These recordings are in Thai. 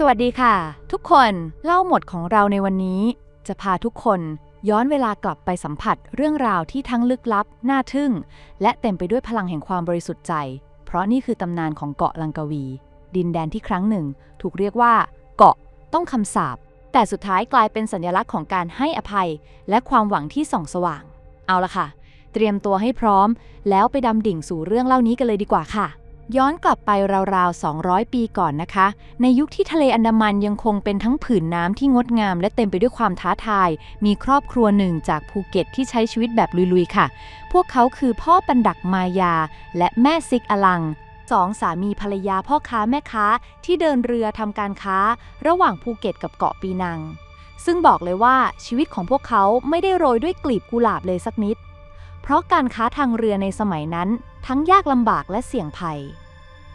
สวัสดีค่ะ ทุกคนเล่าหมดของเราในวันนี้ จะพาทุกคนย้อนเวลากลับไปสัมผัสเรื่องราวที่ทั้งลึกลับ น่าทึ่ง และเต็มไปด้วยพลังแห่งความบริสุทธิ์ใจ เพราะนี่คือตำนานของเกาะลังกวี ดินแดนที่ครั้งหนึ่ง ถูกเรียกว่า เกาะต้องคำสาปแต่สุดท้ายกลายเป็นสัญลักษณ์ของการให้อภัย และความหวังที่ส่องสว่าง เอาละค่ะ เตรียมตัวให้พร้อม แล้วไปดำดิ่งสู่เรื่องเล่านี้กันเลยดีกว่าค่ะ ย้อนกลับไปราวๆ 200 ปีก่อนนะคะ ในยุคที่ทะเลอันดามันยังคงเป็นทั้งผืนน้ำที่งดงาม และเต็มไปด้วยความท้าทาย มีครอบครัวหนึ่งจากภูเก็ตที่ใช้ชีวิตแบบลุยๆ ค่ะ พวกเขาคือพ่อปันดักมายา และแม่ซิกอลังสองสามีภรรยาพ่อค้าแม่ค้าที่เดินเรือทำการค้า ระหว่างภูเก็ตกับเกาะปีนัง ซึ่งบอกเลยว่าชีวิตของพวกเขาไม่ได้โรยด้วยกลีบกุหลาบเลยสักนิด เพราะการค้าทางเรือในสมัยนั้นทั้งยากลำบากและเสี่ยงภัย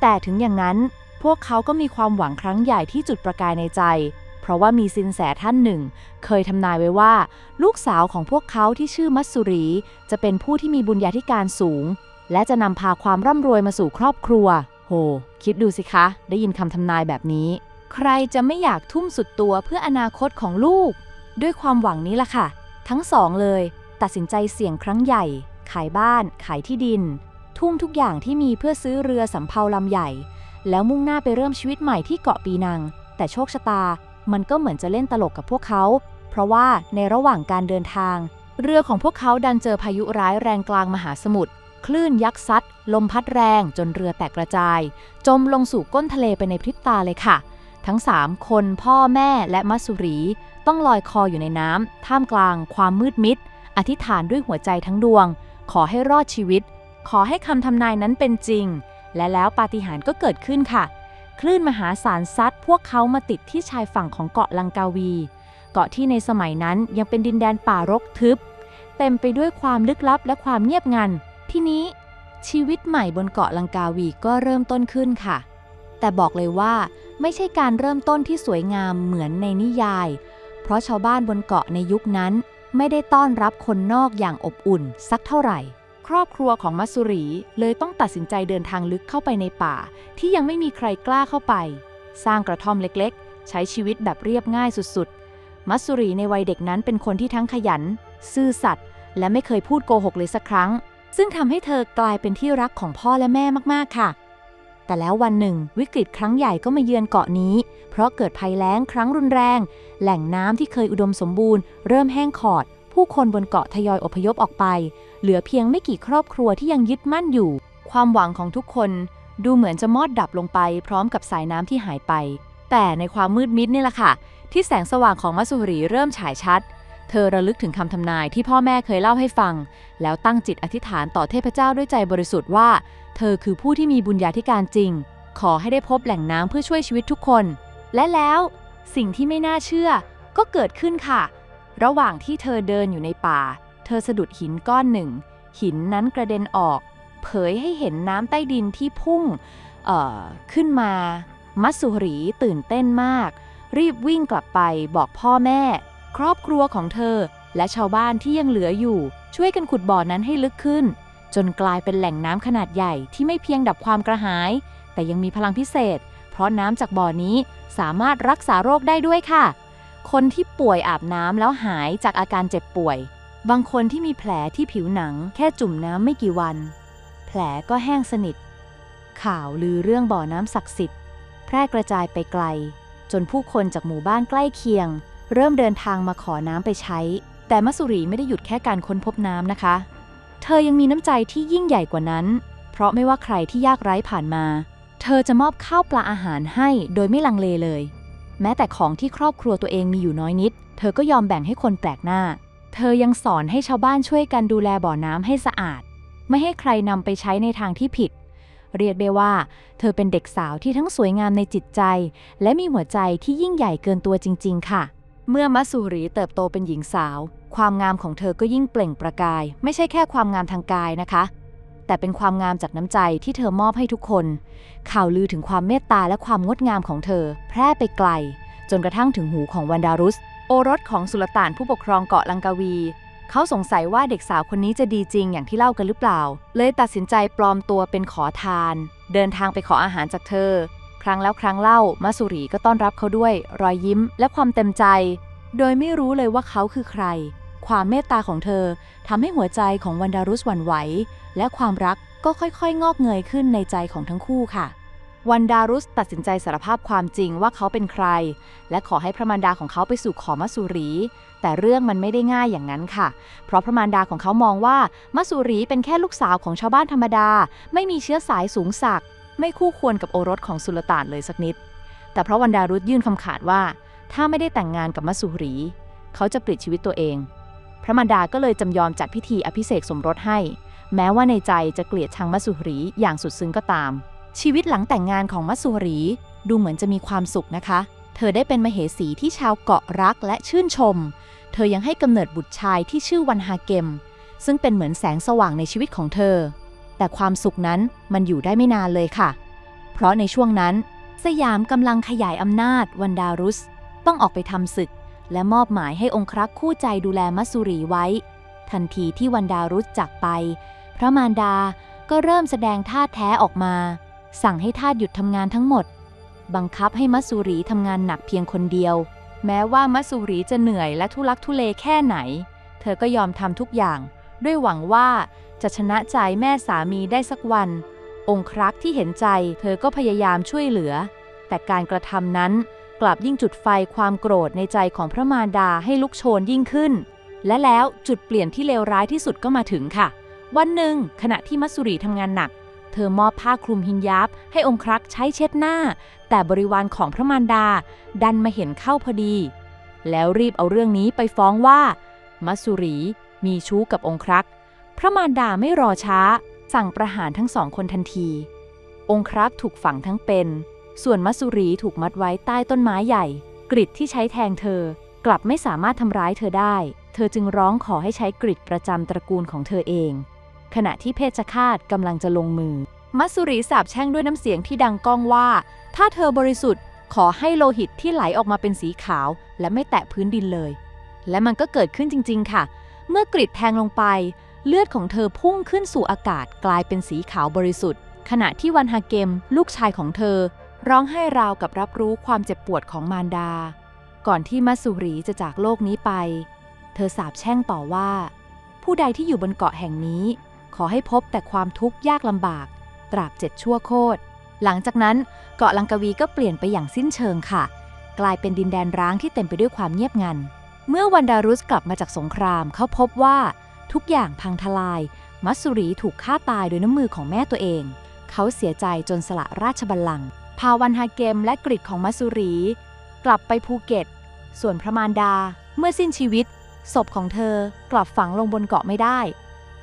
แต่ถึงอย่างนั้นพวกเขาก็มีความหวังครั้งใหญ่ที่จุดประกายในใจ เพราะว่ามีสินแสท่านหนึ่ง เคยทำนายไว้ว่า ลูกสาวของพวกเขาที่ชื่อมัตสุรี จะเป็นผู้ที่มีบุญญาธิการสูง และจะนำพาความร่ำรวยมาสู่ครอบครัว โห คิดดูสิคะ ได้ยินคำทำนายแบบนี้ ใครจะไม่อยากทุ่มสุดตัวเพื่ออนาคตของลูก ด้วยความหวังนี้ล่ะค่ะ ทั้งสองเลย ตัดสินใจเสี่ยงครั้งใหญ่ ขายบ้าน ขายที่ดิน ทุ่มทุกอย่างที่มีเพื่อซื้อเรือสำเภาลำใหญ่ แล้วมุ่งหน้าไปเริ่มชีวิตใหม่ที่เกาะปีนัง แต่โชคชะตา มันก็เหมือนจะเล่นตลกกับพวกเขา เพราะว่าในระหว่างการเดินทาง เรือของพวกเขาดันเจอพายุร้ายแรงกลางมหาสมุทรคลื่นยักษ์ซัด ลมพัดแรงจนเรือแตกกระจาย จมลงสู่ก้นทะเลไปในพริบตาเลยค่ะ ทั้งสามคนพ่อแม่และมัสุรี ต้องลอยคออยู่ในน้ำท่ามกลางความมืดมิด อธิษฐานด้วยหัวใจทั้งดวง ขอให้รอดชีวิต ขอให้คำทำนายนั้นเป็นจริง และแล้วปาฏิหาริย์ก็เกิดขึ้นค่ะ คลื่นมหาศาลซัดพวกเขามาติดที่ชายฝั่งของเกาะลังกาวี เกาะที่ในสมัยนั้นยังเป็นดินแดนป่ารกทึบ เต็มไปด้วยความลึกลับและความเงียบงัน ทีนี้ชีวิตใหม่บนเกาะลังกาวีก็เริ่มต้นขึ้นค่ะ แต่บอกเลยว่าไม่ใช่การเริ่มต้นที่สวยงามเหมือนในนิยาย เพราะชาวบ้านบนเกาะในยุคนั้น ไม่ได้ต้อนรับคนนอกอย่างอบอุ่น สักเท่าไหร่ ครอบครัวของมัสุรีเลยต้องตัดสินใจเดินทางลึกเข้าไปในป่า ที่ยังไม่มีใครกล้าเข้าไป สร้างกระท่อมเล็กๆ ใช้ชีวิตแบบเรียบง่ายสุดๆ มัสุรีในวัยเด็กนั้นเป็นคนที่ทั้งขยัน ซื่อสัตย์และไม่เคยพูดโกหกเลยสักครั้ง ซึ่งทำให้เธอกลายเป็นที่รักของพ่อและแม่มากๆค่ะ แต่แล้ววันหนึ่งวิกฤตครั้งใหญ่ก็มาเยือนเกาะนี้ เพราะเกิดภัยแล้งครั้งรุนแรง แหล่งน้ำที่เคยอุดมสมบูรณ์เริ่มแห้งขอด ผู้คนบนเกาะทยอยอพยพออกไป เหลือเพียงไม่กี่ครอบครัวที่ยังยึดมั่นอยู่ ความหวังของทุกคนดูเหมือนจะมอดดับลงไป พร้อมกับสายน้ำที่หายไป แต่ในความมืดมิดนี่แหละค่ะ ที่แสงสว่างของมัสสุรีเริ่มฉายชัด เธอระลึกถึงคำทำนายที่พ่อแม่เคยเล่าให้ฟัง แล้วตั้งจิตอธิษฐานต่อเทพเจ้าด้วยใจบริสุทธิ์ว่า เธอคือผู้ที่มีบุญญาธิการจริง ขอให้ได้พบแหล่งน้ำเพื่อช่วยชีวิตทุกคน และแล้วสิ่งที่ไม่น่าเชื่อก็เกิดขึ้นค่ะ ระหว่างที่เธอเดินอยู่ในป่า เธอสะดุดหินก้อนหนึ่ง หินนั้นกระเด็นออก เผยให้เห็นน้ำใต้ดินที่พุ่งเอ่อขึ้นมา มัสสุรีตื่นเต้นมาก รีบวิ่งกลับไปบอกพ่อแม่ ครอบครัวของเธอ และชาวบ้านที่ยังเหลืออยู่ ช่วยกันขุดบ่อนั้นให้ลึกขึ้น จนกลายเป็นแหล่งน้ำขนาดใหญ่ที่ไม่เพียงดับความกระหาย แต่ยังมีพลังพิเศษ เพราะน้ำจากบ่อนี้สามารถรักษาโรคได้ด้วยค่ะ คนที่ป่วยอาบน้ำแล้วหายจากอาการเจ็บป่วย บางคนที่มีแผลที่ผิวหนังแค่จุ่มน้ำไม่กี่วัน แผลก็แห้งสนิท ข่าวลือเรื่องบ่อน้ำศักดิ์สิทธิ์ แพร่กระจายไปไกล จนผู้คนจากหมู่บ้านใกล้เคียง เริ่มเดินทางมาขอน้ำไปใช้ แต่มัสสุรีไม่ได้หยุดแค่การค้นพบน้ำนะคะ เธอยังมีน้ำใจที่ยิ่งใหญ่กว่านั้น เพราะไม่ว่าใครที่ยากไร้ผ่านมา เธอจะมอบข้าวปลาอาหารให้โดยไม่ลังเลเลย แม้แต่ของที่ครอบครัวตัวเองมีอยู่น้อยนิด เธอก็ยอมแบ่งให้คนแปลกหน้า เธอยังสอนให้ชาวบ้านช่วยกันดูแลบ่อน้ำให้สะอาด ไม่ให้ใครนำไปใช้ในทางที่ผิด เรียกได้ว่า เธอเป็นเด็กสาวที่ทั้งสวยงามในจิตใจ และมีหัวใจที่ยิ่งใหญ่เกินตัวจริง ๆ ค่ะ เมื่อมัสสูรีเติบโตเป็นหญิงสาว ความงามของเธอก็ยิ่งเปล่งประกาย ไม่ใช่แค่ความงามทางกายนะคะ แต่เป็นความงามจากน้ำใจที่เธอมอบให้ทุกคน ข่าวลือถึงความเมตตาและความงดงามของเธอ แพร่ไปไกล จนกระทั่งถึงหูของวันดารุส โอรสของสุลต่านผู้ปกครองเกาะลังกาวี เขาสงสัยว่าเด็กสาวคนนี้จะดีจริงอย่างที่เล่ากันหรือเปล่า เลยตัดสินใจปลอมตัวเป็นขอทาน เดินทางไปขออาหารจากเธอ ครั้งแล้วครั้งเล่ามัสสุรีก็ต้อนรับเขาด้วย รอยยิ้มและความเต็มใจ โดยไม่รู้เลยว่าเขาคือใคร ความเมตตาของเธอทำให้หัวใจของวันดารุสหวั่นไหว และความรักก็ค่อยๆ งอกเงยขึ้นในใจของทั้งคู่ค่ะ วันดารุสตัดสินใจสารภาพความจริงว่าเขาเป็นใคร และขอให้พระมารดาของเขาไปสู่ขอมัสุรี แต่เรื่องมันไม่ได้ง่ายอย่างนั้นค่ะ เพราะพระมารดาของเขามองว่ามัสุรีเป็นแค่ลูกสาวของชาวบ้านธรรมดา ไม่มีเชื้อสายสูงศักไม่คู่ควรกับโอรสของสุลต่านเลยสักนิด แต่เพราะวันดารุสยื่นคำขาดว่า ถ้าไม่ได้แต่งงานกับมัสสุรี เขาจะปลิดชีวิตตัวเอง พระมารดาก็เลยจำยอมจัดพิธีอภิเษกสมรสให้ แม้ว่าในใจจะเกลียดชังมัสสุรีอย่างสุดซึ้งก็ตาม ชีวิตหลังแต่งงานของมัสสุรีดูเหมือนจะมีความสุขนะคะ เธอได้เป็นมเหสีที่ชาวเกาะรักและชื่นชม เธอยังให้กำเนิดบุตรชายที่ชื่อวันฮาเกม ซึ่งเป็นเหมือนแสงสว่างในชีวิตของเธอ แต่ความสุขนั้นมันอยู่ได้ไม่นานเลยค่ะ เพราะในช่วงนั้น สยามกำลังขยายอำนาจวันดารุส ต้องออกไปทำศึก และมอบหมายให้องครักษ์คู่ใจดูแลมัสสุรีไว้ ทันทีที่วันดารุสจากไป พระมารดาก็เริ่มแสดงท่าแท้ออกมา สั่งให้ทาสหยุดทำงานทั้งหมด บังคับให้มัสสุรีทำงานหนักเพียงคนเดียว แม้ว่ามัสสุรีจะเหนื่อยและทุลักทุเลแค่ไหน เธอก็ยอมทำทุกอย่าง ด้วยหวังว่าจะชนะใจแม่สามีได้สักวัน องครักษ์ที่เห็นใจ เธอก็พยายามช่วยเหลือ แต่การกระทำนั้น กลับยิ่งจุดไฟความโกรธในใจของพระมารดาให้ลุกโชนยิ่งขึ้น และแล้วจุดเปลี่ยนที่เลวร้ายที่สุดก็มาถึงค่ะ วันหนึ่ง ขณะที่มัสสุรีทำงานหนัก เธอมอบผ้าคลุมหินยับให้องครักษ์ใช้เช็ดหน้า แต่บริวารของพระมารดา ดันมาเห็นเข้าพอดี แล้วรีบเอาเรื่องนี้ไปฟ้องว่า มัสุรีมีชู้กับองครักษ์พระมารดาไม่รอช้า สั่งประหารทั้งสองคนทันที องครักษ์ถูกฝังทั้งเป็น ส่วนมัสสุรีถูกมัดไว้ใต้ต้นไม้ใหญ่ กริดที่ใช้แทงเธอ กลับไม่สามารถทำร้ายเธอได้ เธอจึงร้องขอให้ใช้กริดประจำตระกูลของเธอเอง ขณะที่เพชฌฆาตกำลังจะลงมือ มัสสุรีสาบแช่งด้วยน้ำเสียงที่ดังก้องว่า ถ้าเธอบริสุทธิ์ ขอให้โลหิตที่ไหลออกมาเป็นสีขาว และไม่แตะพื้นดินเลย และมันก็เกิดขึ้นจริง ๆ ค่ะ เมื่อกริดแทงลงไปเลือดของเธอพุ่งขึ้นสู่อากาศกลายเป็นสีขาวบริสุทธิ์ ขณะที่วันฮาเกม ลูกชายของเธอ ร้องไห้ราวกับรับรู้ความเจ็บปวดของมารดา ก่อนที่มัสุรีจะจากโลกนี้ไป เธอสาบแช่งต่อว่า ผู้ใดที่อยู่บนเกาะแห่งนี้ ขอให้พบแต่ความทุกข์ยากลำบาก ตราบเจ็ดชั่วโคตร หลังจากนั้นเกาะลังกาวีก็เปลี่ยนไปอย่างสิ้นเชิงค่ะ กลายเป็นดินแดนร้างที่เต็มไปด้วยความเงียบงัน เมื่อวันดารุสกลับมาจากสงครามเขาพบว่าทุกอย่างพังทลาย มัสุรีถูกฆ่าตายโดยน้ำมือของแม่ตัวเอง เขาเสียใจจนสละราชบัลลังก์ พาวันฮาเกมและกริดของมัสุรี กลับไปภูเก็ต ส่วนพระมารดาเมื่อสิ้นชีวิต ศพของเธอกลับฝังลงบนเกาะไม่ได้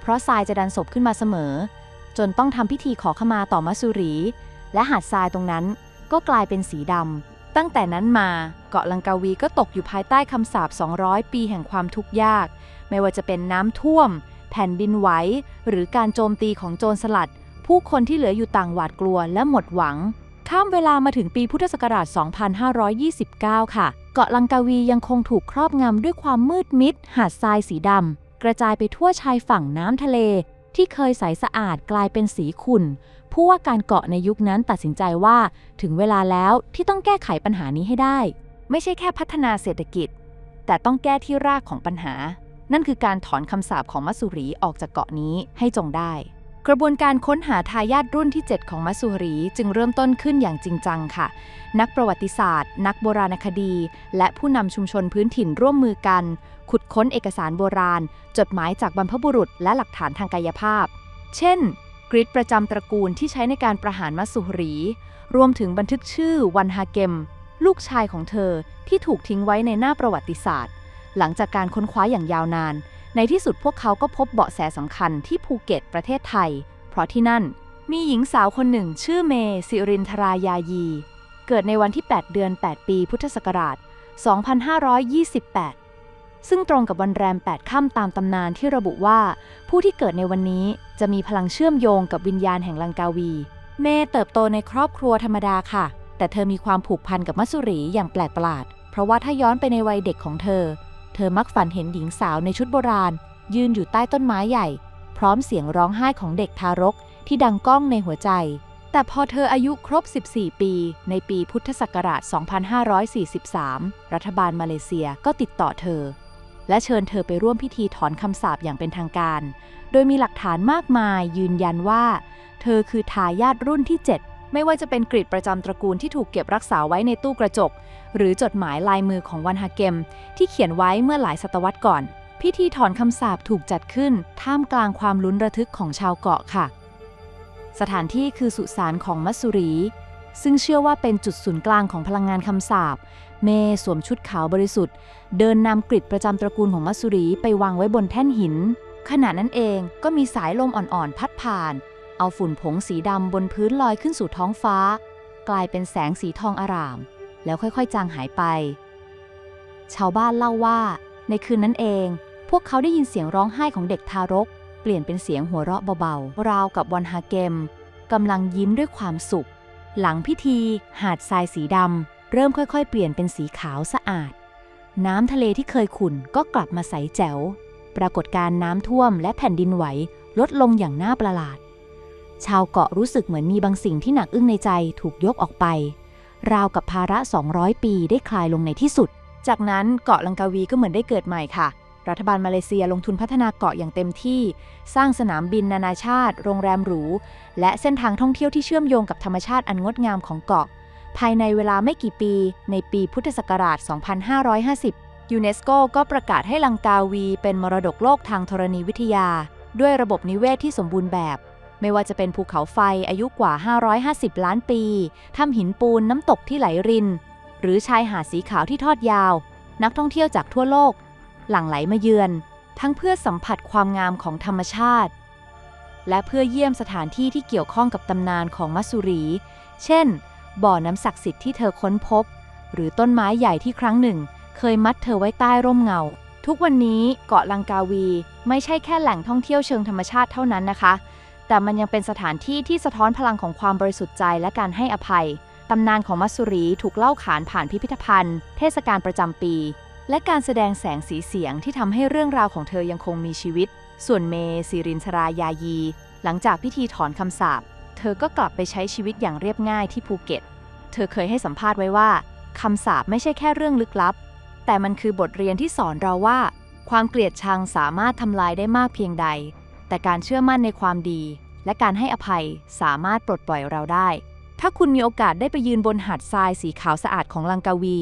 เพราะทรายจะดันศพขึ้นมาเสมอ จนต้องทำพิธีขอขมาต่อมัสสุรี และหาดทรายตรงนั้นก็กลายเป็นสีดำตั้งแต่นั้นมาเกาะลังกาวีก็ตกอยู่ภายใต้คำสาป 200 ปีแห่งความทุกข์ยาก ไม่ว่าจะเป็นน้ำท่วม แผ่นดินไหวหรือการโจมตีของโจรสลัด ผู้คนที่เหลืออยู่ต่างหวาดกลัวและหมดหวัง ข้ามเวลามาถึงปีพุทธศักราช 2529 ค่ะ เกาะลังกาวียังคงถูกครอบงำด้วยความมืดมิด หาดทรายสีดำ กระจายไปทั่วชายฝั่งน้ำทะเล ที่เคยใสสะอาดกลายเป็นสีขุ่น ผู้ว่าการเกาะในยุคนั้นตัดสินใจว่าถึงเวลาแล้วที่ต้องแก้ไขปัญหานี้ให้ได้ ไม่ใช่แค่พัฒนาเศรษฐกิจ แต่ต้องแก้ที่รากของปัญหา นั่นคือการถอนคำสาปของมัสสุรีออกจากเกาะนี้ให้จงได้ กระบวนการค้นหาทายาทรุ่นที่ 7 ของมัสสุรีจึงเริ่มต้นขึ้นอย่างจริงจังค่ะ นักประวัติศาสตร์ นักโบราณคดี และผู้นำชุมชนพื้นถิ่นร่วมมือกัน ขุดค้นเอกสารโบราณ จดหมายจากบรรพบุรุษและหลักฐานทางกายภาพ เช่น กริดประจำตระกูลที่ใช้ในการประหารมัสสุรี รวมถึงบันทึกชื่อวันฮาเกม ลูกชายของเธอที่ถูกทิ้งไว้ในหน้าประวัติศาสตร์ หลังจากการค้นคว้าอย่างยาวนาน ในที่สุดพวกเขาก็พบเบาะแสสำคัญที่ภูเก็ตประเทศไทย เพราะที่นั่นมีหญิงสาวคนหนึ่งชื่อเมสิรินทรายายี เกิดในวันที่ 8 เดือน 8 ปี พุทธศักราช 2528 ซึ่งตรงกับวันแรม 8 ค่ำตามตำนานที่ระบุว่า ผู้ที่เกิดในวันนี้จะมีพลังเชื่อมโยงกับวิญญาณแห่งลังกาวี เมเติบโตในครอบครัวธรรมดาค่ะ แต่เธอมีความผูกพันกับมัสสุรีอย่างแปลกประหลาด เพราะว่าถ้าย้อนไปในวัยเด็กของเธอ ธอมักฝันเห็นหญิงสาวในชุดโบราณ ยืนอยู่ใต้ต้นไม้ใหญ่ พร้อมเสียงร้องไห้ของเด็กทารกที่ดังก้องในหัวใจ แต่พอเธออายุครบ 14 ปี ในปีพุทธศักราช 2543 รัฐบาลมาเลเซียก็ติดต่อเธอ และเชิญเธอไปร่วมพิธีถอนคำสาปอย่างเป็นทางการ โดยมีหลักฐานมากมายยืนยันว่า เธอคือทายาทรุ่นที่ 7 ไม่ว่าจะเป็นกริดประจำตระกูลที่ถูกเก็บรักษาไว้ในตู้กระจก หรือจดหมายลายมือของวันฮาเกม ที่เขียนไว้เมื่อหลายศตวรรษก่อน พิธีถอนคำสาปถูกจัดขึ้น ท่ามกลางความลุ้นระทึกของชาวเกาะค่ะ สถานที่คือสุสานของมัสสุรี ซึ่งเชื่อว่าเป็นจุดศูนย์กลางของพลังงานคำสาปเมสวมชุดขาวบริสุทธิ์ เดินนำกริดประจำตระกูลของมัสสุรีไปวางไว้บนแท่นหินขณะนั้นเองก็มีสายลมอ่อนๆ พัดผ่าน เอาฝุ่นผงสีดำบนพื้นลอยขึ้นสู่ท้องฟ้า กลายเป็นแสงสีทองอร่าม แล้วค่อยๆ จางหายไป ชาวบ้านเล่าว่า ในคืนนั้นเอง พวกเขาได้ยินเสียงร้องไห้ของเด็กทารก เปลี่ยนเป็นเสียงหัวเราะเบาๆ ราวกับวันฮาเกมกำลังยิ้มด้วยความสุข หลังพิธี หาดทรายสีดำเริ่มค่อยๆ เปลี่ยนเป็นสีขาวสะอาด น้ำทะเลที่เคยขุ่นก็กลับมาใสแจ๋ว ปรากฏการณ์น้ำท่วมและแผ่นดินไหวลดลงอย่างน่าประหลาด ชาวเกาะรู้สึกเหมือนมีบางสิ่งที่หนักอึ้งในใจถูกยกออกไป ราวกับภาระ 200 ปีได้คลายลงในที่สุด จากนั้นเกาะลังกาวีก็เหมือนได้เกิดใหม่ค่ะ รัฐบาลมาเลเซียลงทุนพัฒนาเกาะอย่างเต็มที่ สร้างสนามบินนานาชาติ โรงแรมหรู และเส้นทางท่องเที่ยวที่เชื่อมโยงกับธรรมชาติอันงดงามของเกาะ ภายในเวลาไม่กี่ปี ในปีพุทธศักราช 2550 ยูเนสโกก็ประกาศให้ลังกาวี เป็นมรดกโลกทางธรณีวิทยา ด้วยระบบนิเวศที่สมบูรณ์แบบ ไม่ว่าจะเป็นภูเขาไฟอายุกว่า 550 ล้านปี ถ้ำหินปูนน้ำตกที่ไหลริน หรือชายหาดสีขาวที่ทอดยาว นักท่องเที่ยวจากทั่วโลก หลั่งไหลมาเยือน ทั้งเพื่อสัมผัสความงามของธรรมชาติ และเพื่อเยี่ยมสถานที่ที่เกี่ยวข้องกับตำนานของมัสสุรี เช่น บ่อน้ำศักดิ์สิทธิ์ที่เธอค้นพบ หรือต้นไม้ใหญ่ที่ครั้งหนึ่ง เคยมัดเธอไว้ใต้ร่มเงา ทุกวันนี้เกาะลังกาวี ไม่ใช่แค่แหล่งท่องเที่ยวเชิงธรรมชาติเท่านั้นนะคะ แต่มันยังเป็นสถานที่ที่สะท้อนพลังของความบริสุทธิ์ใจและการให้อภัย ตำนานของมัสสุรีถูกเล่าขานผ่านพิพิธภัณฑ์ เทศกาลประจำปี และการแสดงแสงสีเสียงที่ทำให้เรื่องราวของเธอยังคงมีชีวิต ส่วนเมสิรินทรายายี หลังจากพิธีถอนคำสาปเธอก็กลับไปใช้ชีวิตอย่างเรียบง่ายที่ภูเก็ต เธอเคยให้สัมภาษณ์ไว้ว่าคำสาปไม่ใช่แค่เรื่องลึกลับ แต่มันคือบทเรียนที่สอนเราว่า ความเกลียดชังสามารถทำลายได้มากเพียงใด แต่การเชื่อมั่นในความดี และการให้อภัยสามารถปลดปล่อยเราได้ ถ้าคุณมีโอกาสได้ไปยืนบนหาดทรายสีขาวสะอาดของลังกาวี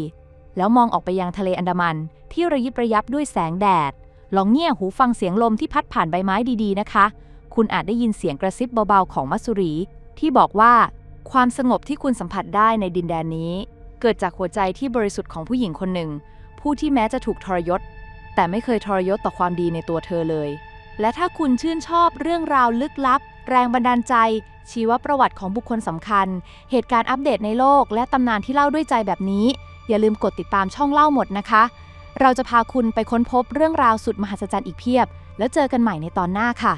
แล้วมองออกไปยังทะเลอันดามัน ที่ระยิบระยับด้วยแสงแดด ลองเงี่ยหูฟังเสียงลมที่พัดผ่านใบไม้ดีๆนะคะ คุณอาจได้ยินเสียงกระซิบเบาๆของมัสสุรี ที่บอกว่า ความสงบที่คุณสัมผัสได้ในดินแดนนี้ เกิดจากหัวใจที่บริสุทธิ์ของผู้หญิงคนหนึ่ง ผู้ที่แม้จะถูกทรยศ แต่ไม่เคยทรยศต่อความดีในตัวเธอเลย และถ้าคุณชื่นชอบเรื่องราวลึกลับ แรงบันดาลใจ ชีวประวัติของบุคคลสำคัญ เหตุการณ์อัปเดตในโลก และตำนานที่เล่าด้วยใจแบบนี้ อย่าลืมกดติดตามช่องเล่าหมดนะคะ เราจะพาคุณไปค้นพบเรื่องราวสุดมหัศจรรย์อีกเพียบ แล้วเจอกันใหม่ในตอนหน้าค่ะ